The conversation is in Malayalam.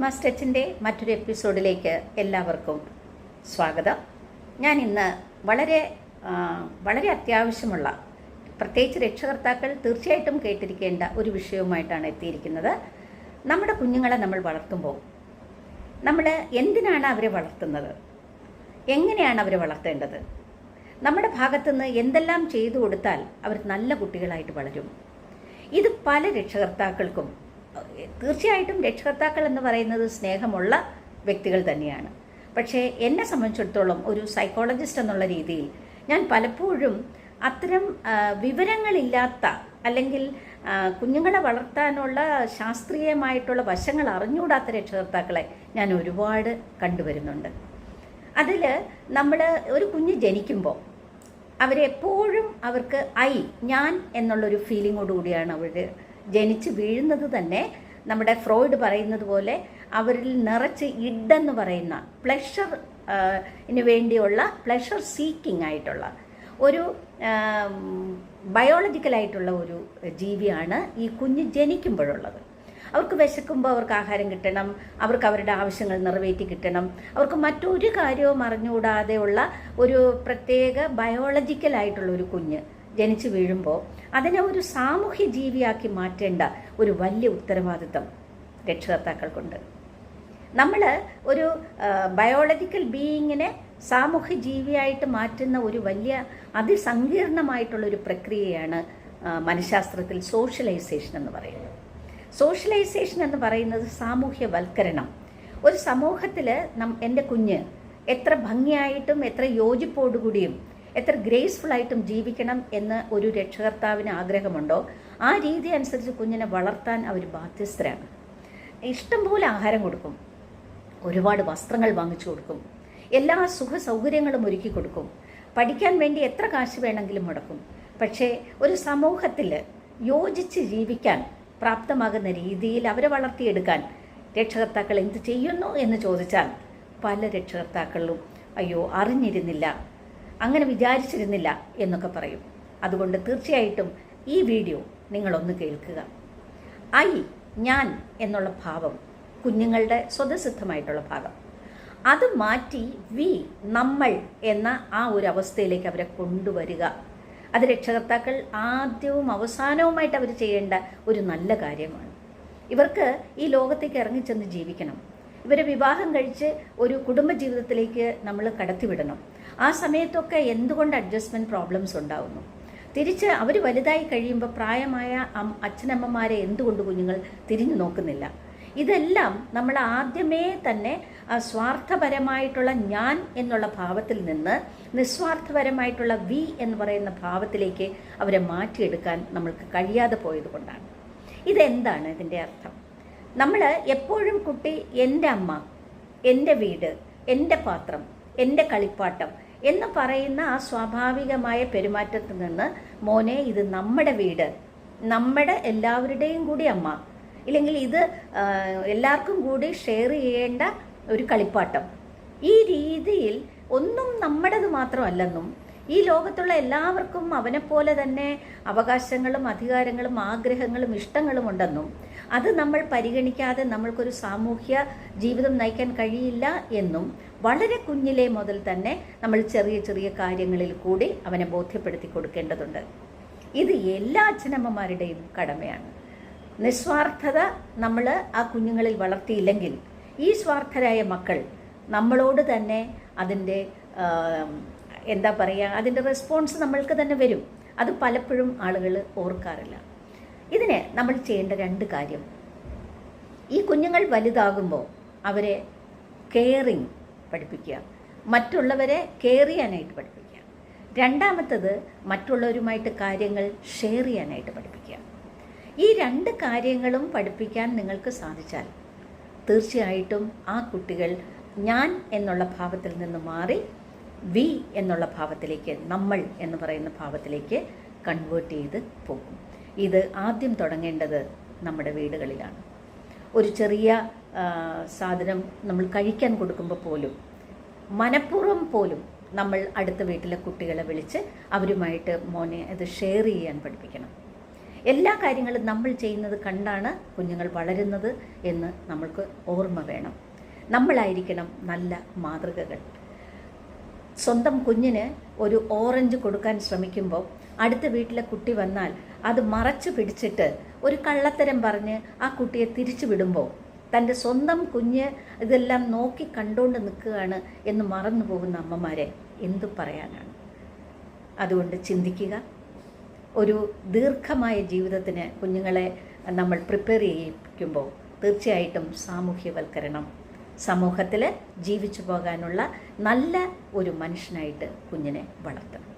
പത്മ മറ്റൊരു എപ്പിസോഡിലേക്ക് എല്ലാവർക്കും സ്വാഗതം. ഞാൻ ഇന്ന് വളരെ വളരെ അത്യാവശ്യമുള്ള പ്രത്യേകിച്ച് രക്ഷകർത്താക്കൾ തീർച്ചയായിട്ടും കേട്ടിരിക്കേണ്ട ഒരു വിഷയവുമായിട്ടാണ് എത്തിയിരിക്കുന്നത്. നമ്മുടെ കുഞ്ഞുങ്ങളെ നമ്മൾ വളർത്തുമ്പോൾ നമ്മൾ എന്തിനാണ് അവരെ വളർത്തുന്നത്? എങ്ങനെയാണ് അവരെ വളർത്തേണ്ടത്? നമ്മുടെ ഭാഗത്തുനിന്ന് എന്തെല്ലാം ചെയ്തു കൊടുത്താൽ അവർ നല്ല കുട്ടികളായിട്ട് വളരും? ഇത് പല രക്ഷകർത്താക്കൾക്കും തീർച്ചയായിട്ടും രക്ഷകർത്താക്കൾ എന്ന് പറയുന്നത് സ്നേഹമുള്ള വ്യക്തികൾ തന്നെയാണ്. പക്ഷേ എന്നെ സംബന്ധിച്ചിടത്തോളം ഒരു സൈക്കോളജിസ്റ്റ് എന്നുള്ള രീതിയിൽ ഞാൻ പലപ്പോഴും അത്തരം വിവരങ്ങളില്ലാത്ത അല്ലെങ്കിൽ കുഞ്ഞുങ്ങളെ വളർത്താനുള്ള ശാസ്ത്രീയമായിട്ടുള്ള വശങ്ങൾ അറിഞ്ഞുകൂടാത്ത രക്ഷകർത്താക്കളെ ഞാൻ ഒരുപാട് കണ്ടുവരുന്നുണ്ട്. അതിൽ നമ്മൾ ഒരു കുഞ്ഞ് ജനിക്കുമ്പോൾ അവരെപ്പോഴും അവർക്ക് ഐ ഞാൻ എന്നുള്ളൊരു ഫീലിങ്ങോടുകൂടിയാണ് അവർ ജനിച്ച് വീഴുന്നത് തന്നെ. നമ്മുടെ ഫ്രോയിഡ് പറയുന്നത് പോലെ അവരിൽ നിറച്ച് ഇഡെന്ന് പറയുന്ന പ്ലഷർ ന് വേണ്ടിയുള്ള പ്ലഷർ സീക്കിംഗ് ആയിട്ടുള്ള ഒരു ബയോളജിക്കലായിട്ടുള്ള ഒരു ജീവിയാണ് ഈ കുഞ്ഞ് ജനിക്കുമ്പോഴുള്ളത്. അവർക്ക് വിശക്കുമ്പോൾ അവർക്ക് ആഹാരം കിട്ടണം അവർക്ക് അവരുടെ ആവശ്യങ്ങൾ നിറവേറ്റി കിട്ടണം. അവർക്ക് മറ്റൊരു കാര്യവും അറിഞ്ഞുകൂടാതെയുള്ള ഒരു പ്രത്യേക ബയോളജിക്കലായിട്ടുള്ള ഒരു കുഞ്ഞ് ജനിച്ചു വീഴുമ്പോൾ അതിനെ ഒരു സാമൂഹ്യ ജീവിയാക്കി മാറ്റേണ്ട ഒരു വലിയ ഉത്തരവാദിത്തം രക്ഷകർത്താക്കൾക്കുണ്ട് നമ്മൾ ഒരു ബയോളജിക്കൽ ബീയിങ്ങിനെ സാമൂഹ്യ ജീവിയായിട്ട് മാറ്റുന്ന ഒരു വലിയ അതിസങ്കീർണമായിട്ടുള്ള ഒരു പ്രക്രിയയാണ് മനഃശാസ്ത്രത്തിൽ സോഷ്യലൈസേഷൻ എന്ന് പറയുന്നത്. സോഷ്യലൈസേഷൻ എന്ന് പറയുന്നത് സാമൂഹ്യവൽക്കരണം. ഒരു സമൂഹത്തിൽ നം എന്റെ കുഞ്ഞ് എത്ര ഭംഗിയായിട്ടും എത്ര യോജിപ്പോടുകൂടിയും എത്ര ഗ്രേസ്ഫുൾ ആയിട്ടും ജീവിക്കണം എന്ന് ഒരു രക്ഷകർത്താവിന് ആഗ്രഹമുണ്ടോ? ആ രീതി അനുസരിച്ച് കുഞ്ഞിനെ വളർത്താൻ അവർ ബാധ്യസ്ഥരാണ്. ഇഷ്ടംപോലെ ആഹാരം കൊടുക്കും. ഒരുപാട് വസ്ത്രങ്ങൾ വാങ്ങിച്ചു കൊടുക്കും. എല്ലാ സുഖ സൗകര്യങ്ങളും ഒരുക്കി കൊടുക്കും. പഠിക്കാൻ വേണ്ടി എത്ര കാശ് വേണമെങ്കിലും മുടക്കും. പക്ഷേ ഒരു സമൂഹത്തിൽ യോജിച്ച് ജീവിക്കാൻ പ്രാപ്തമാകുന്ന രീതിയിൽ അവരെ വളർത്തിയെടുക്കാൻ രക്ഷകർത്താക്കൾ എന്ത് ചെയ്യുന്നു എന്ന് ചോദിച്ചാൽ പല രക്ഷകർത്താക്കളും അയ്യോ അറിഞ്ഞിരുന്നില്ല. അങ്ങനെ വിചാരിച്ചിരുന്നില്ല എന്നൊക്കെ പറയും. അതുകൊണ്ട് തീർച്ചയായിട്ടും ഈ വീഡിയോ നിങ്ങളൊന്ന് കേൾക്കുക. ഐ ഞാൻ എന്നുള്ള ഭാവം കുഞ്ഞുങ്ങളുടെ സ്വതസിദ്ധമായിട്ടുള്ള ഭാഗം. അത് മാറ്റി വി നമ്മൾ എന്ന ആ ഒരു അവസ്ഥയിലേക്ക് അവരെ കൊണ്ടുവരിക. അത് രക്ഷകർത്താക്കൾ ആദ്യവും അവസാനവുമായിട്ട് അവർ ചെയ്യേണ്ട ഒരു നല്ല കാര്യമാണ്. ഇവർക്ക് ഈ ലോകത്തേക്ക് ഇറങ്ങിച്ചെന്ന് ജീവിക്കണം. ഇവരെ വിവാഹം കഴിച്ച് ഒരു കുടുംബ ജീവിതത്തിലേക്ക് നമ്മൾ കടത്തിവിടണം. ആ സമയത്തൊക്കെ എന്തുകൊണ്ട് അഡ്ജസ്റ്റ്മെന്റ് പ്രോബ്ലംസ് ഉണ്ടാവുന്നു? തിരിച്ച് അവർ വലുതായി കഴിയുമ്പോൾ പ്രായമായ അച്ഛനമ്മമാരെ എന്തുകൊണ്ട് കുഞ്ഞുങ്ങൾ തിരിഞ്ഞു നോക്കുന്നില്ല? ഇതെല്ലാം നമ്മൾ ആദ്യമേ തന്നെ സ്വാർത്ഥപരമായിട്ടുള്ള ഞാൻ എന്നുള്ള ഭാവത്തിൽ നിന്ന് നിസ്വാർത്ഥപരമായിട്ടുള്ള വി എന്ന് പറയുന്ന ഭാവത്തിലേക്ക് അവരെ മാറ്റിയെടുക്കാൻ നമ്മൾക്ക് കഴിയാതെ പോയത് കൊണ്ടാണ് ഇതെന്താണ് ഇതിന്റെ അർത്ഥം? നമ്മൾ എപ്പോഴും കുട്ടി എന്റെ അമ്മ എന്റെ വീട് എന്റെ പാത്രം എന്റെ കളിപ്പാട്ടം എന്ന് പറയുന്ന ആ സ്വാഭാവികമായ പെരുമാറ്റത്തിൽ നിന്ന് മോനെ ഇത് നമ്മുടെ വീട് നമ്മുടെ എല്ലാവരുടെയും കൂടി അമ്മ. ഇല്ലെങ്കിൽ ഇത് എല്ലാവർക്കും കൂടി ഷെയർ ചെയ്യേണ്ട ഒരു കളിപ്പാട്ടം. ഈ രീതിയിൽ ഒന്നും നമ്മുടേത് മാത്രമല്ലെന്നും ഈ ലോകത്തുള്ള എല്ലാവർക്കും അവനെപ്പോലെ തന്നെ അവകാശങ്ങളും അധികാരങ്ങളും ആഗ്രഹങ്ങളും ഇഷ്ടങ്ങളും ഉണ്ടെന്നും അത് നമ്മൾ പരിഗണിക്കാതെ നമ്മൾക്കൊരു സാമൂഹ്യ ജീവിതം നയിക്കാൻ കഴിയില്ല എന്നും വളരെ കുഞ്ഞിലെ മുതൽ തന്നെ നമ്മൾ ചെറിയ ചെറിയ കാര്യങ്ങളിൽ കൂടി അവനെ ബോധ്യപ്പെടുത്തി കൊടുക്കേണ്ടതുണ്ട്. ഇത് എല്ലാ അച്ഛനമ്മമാരുടെയും കടമയാണ്. നിസ്വാർത്ഥത നമ്മൾ ആ കുഞ്ഞുങ്ങളിൽ വളർത്തിയില്ലെങ്കിൽ ഈ സ്വാർത്ഥരായ മക്കൾ നമ്മളോട് തന്നെ അതിന്റെ എന്താ പറയുക അതിന്റെ റെസ്പോൺസ് നമ്മൾക്ക് തന്നെ വരും. അത് പലപ്പോഴും ആളുകൾ ഓർക്കാറില്ല. ഇതിന് നമ്മൾ ചെയ്യേണ്ട രണ്ട് കാര്യം. ഈ കുഞ്ഞുങ്ങൾ വലുതാകുമ്പോൾ അവരെ കെയറിങ് പഠിപ്പിക്കുക. മറ്റുള്ളവരെ കെയർ ചെയ്യാനായിട്ട് പഠിപ്പിക്കുക. രണ്ടാമത്തത് മറ്റുള്ളവരുമായിട്ട് കാര്യങ്ങൾ ഷെയർ ചെയ്യാനായിട്ട് പഠിപ്പിക്കുക. ഈ രണ്ട് കാര്യങ്ങളും പഠിപ്പിക്കാൻ നിങ്ങൾക്ക് സാധിച്ചാൽ തീർച്ചയായിട്ടും ആ കുട്ടികൾ ഞാൻ എന്നുള്ള ഭാവത്തിൽ നിന്ന് മാറി വി എന്നുള്ള ഭാവത്തിലേക്ക് നമ്മൾ എന്ന് പറയുന്ന ഭാവത്തിലേക്ക് കൺവേർട്ട് ചെയ്ത് പോകും. ഇത് ആദ്യം തുടങ്ങേണ്ടത് നമ്മുടെ വീടുകളിലാണ്. ഒരു ചെറിയ സാധനം നമ്മൾ കഴിക്കാൻ കൊടുക്കുമ്പോൾ പോലും മനഃപൂർവം പോലും നമ്മൾ അടുത്ത വീട്ടിലെ കുട്ടികളെ വിളിച്ച് അവരുമായിട്ട് മോനെ അത് ഷെയർ ചെയ്യാൻ പഠിപ്പിക്കണം. എല്ലാ കാര്യങ്ങളും നമ്മൾ ചെയ്യുന്നത് കണ്ടാണ് കുഞ്ഞുങ്ങൾ വളരുന്നത് എന്ന് നമ്മൾക്ക് ഓർമ്മ വേണം. നമ്മളായിരിക്കണം നല്ല മാതൃകകൾ. സ്വന്തം കുഞ്ഞിന് ഒരു ഓറഞ്ച് കൊടുക്കാൻ ശ്രമിക്കുമ്പോൾ അടുത്ത വീട്ടിലെ കുട്ടി വന്നാൽ അത് മറച്ചു പിടിച്ചിട്ട് ഒരു കള്ളത്തരം പറഞ്ഞ് ആ കുട്ടിയെ തിരിച്ചു വിടുമ്പോൾ തന്റെ സ്വന്തം കുഞ്ഞ് ഇതെല്ലാം നോക്കി കണ്ടുകൊണ്ട് നിൽക്കുകയാണ് എന്ന് മറന്നു പോകുന്ന അമ്മമാരെ എന്തു പറയാനാണ്? അതുകൊണ്ട് ചിന്തിക്കുക. ഒരു ദീർഘമായ ജീവിതത്തിന് കുഞ്ഞുങ്ങളെ നമ്മൾ പ്രിപ്പയർ ചെയ്യിക്കുമ്പോൾ തീർച്ചയായിട്ടും സാമൂഹ്യവൽക്കരണം സമൂഹത്തിൽ ജീവിച്ചു പോകാനുള്ള നല്ല ഒരു മനുഷ്യനായിട്ട് കുഞ്ഞിനെ വളർത്തണം.